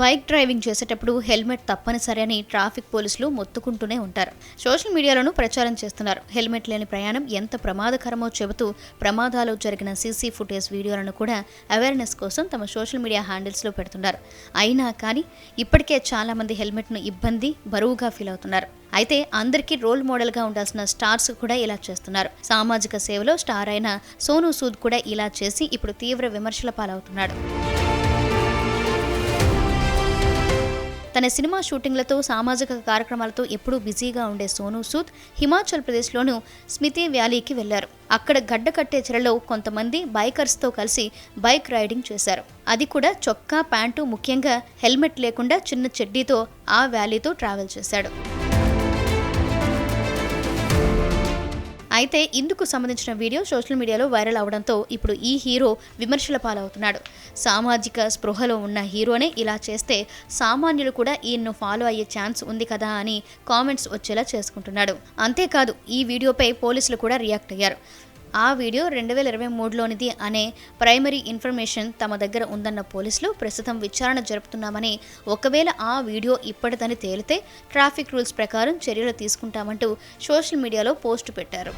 Bike driving చేసేటప్పుడు helmet తప్పనిసరి అని ట్రాఫిక్ పోలీసులు మొత్తుకుంటూనే ఉంటారు. సోషల్ మీడియాలోనూ ప్రచారం చేస్తున్నారు. హెల్మెట్ లేని ప్రయాణం ఎంత ప్రమాదకరమో చెబుతూ ప్రమాదాలు జరిగిన సీసీ ఫుటేజ్ వీడియోలను కూడా అవేర్నెస్ కోసం తమ సోషల్ మీడియా హ్యాండిల్స్లో పెడుతున్నారు. అయినా కానీ ఇప్పటికే చాలామంది హెల్మెట్ను ఇబ్బంది బరువుగా ఫీల్ అవుతున్నారు. అయితే అందరికీ రోల్ మోడల్గా ఉండాల్సిన స్టార్స్ కూడా ఇలా చేస్తున్నారు. సామాజిక సేవలో స్టార్ అయిన సోనూ సూద్ కూడా ఇలా చేసి ఇప్పుడు తీవ్ర విమర్శల పాలవుతున్నాడు. తన సినిమా షూటింగ్లతో సామాజిక కార్యక్రమాలతో ఎప్పుడూ బిజీగా ఉండే సోనూ సూద్ హిమాచల్ ప్రదేశ్లోను స్మితి వ్యాలీకి వెళ్ళారు అక్కడ గడ్డ కట్టే చెరలో కొంతమంది బైకర్స్తో కలిసి బైక్ రైడింగ్ చేశారు. అది కూడా చొక్కా ప్యాంటు ముఖ్యంగా హెల్మెట్ లేకుండా చిన్న చెడ్డీతో ఆ వ్యాలీతో ట్రావెల్ చేశాడు. అయితే ఇందుకు సంబంధించిన వీడియో సోషల్ మీడియాలో వైరల్ అవడంతో ఇప్పుడు ఈ హీరో విమర్శల పాలవుతున్నాడు. సామాజిక స్పృహలో ఉన్న హీరోనే ఇలా చేస్తే సామాన్యులు కూడా ఈయన్ను ఫాలో అయ్యే ఛాన్స్ ఉంది కదా అని కామెంట్స్ వచ్చేలా చేసుకుంటున్నాడు. అంతేకాదు ఈ వీడియోపై పోలీసులు కూడా రియాక్ట్ అయ్యారు. ఆ వీడియో రెండు వేల ఇరవై మూడులోనిది అనే ప్రైమరీ ఇన్ఫర్మేషన్ తమ దగ్గర ఉందన్న పోలీసులు ప్రస్తుతం విచారణ జరుపుతున్నామని ఒకవేళ ఆ వీడియో ఇప్పటిదని తేలితే ట్రాఫిక్ రూల్స్ ప్రకారం చర్యలు తీసుకుంటామంటూ సోషల్ మీడియాలో పోస్టు పెట్టారు.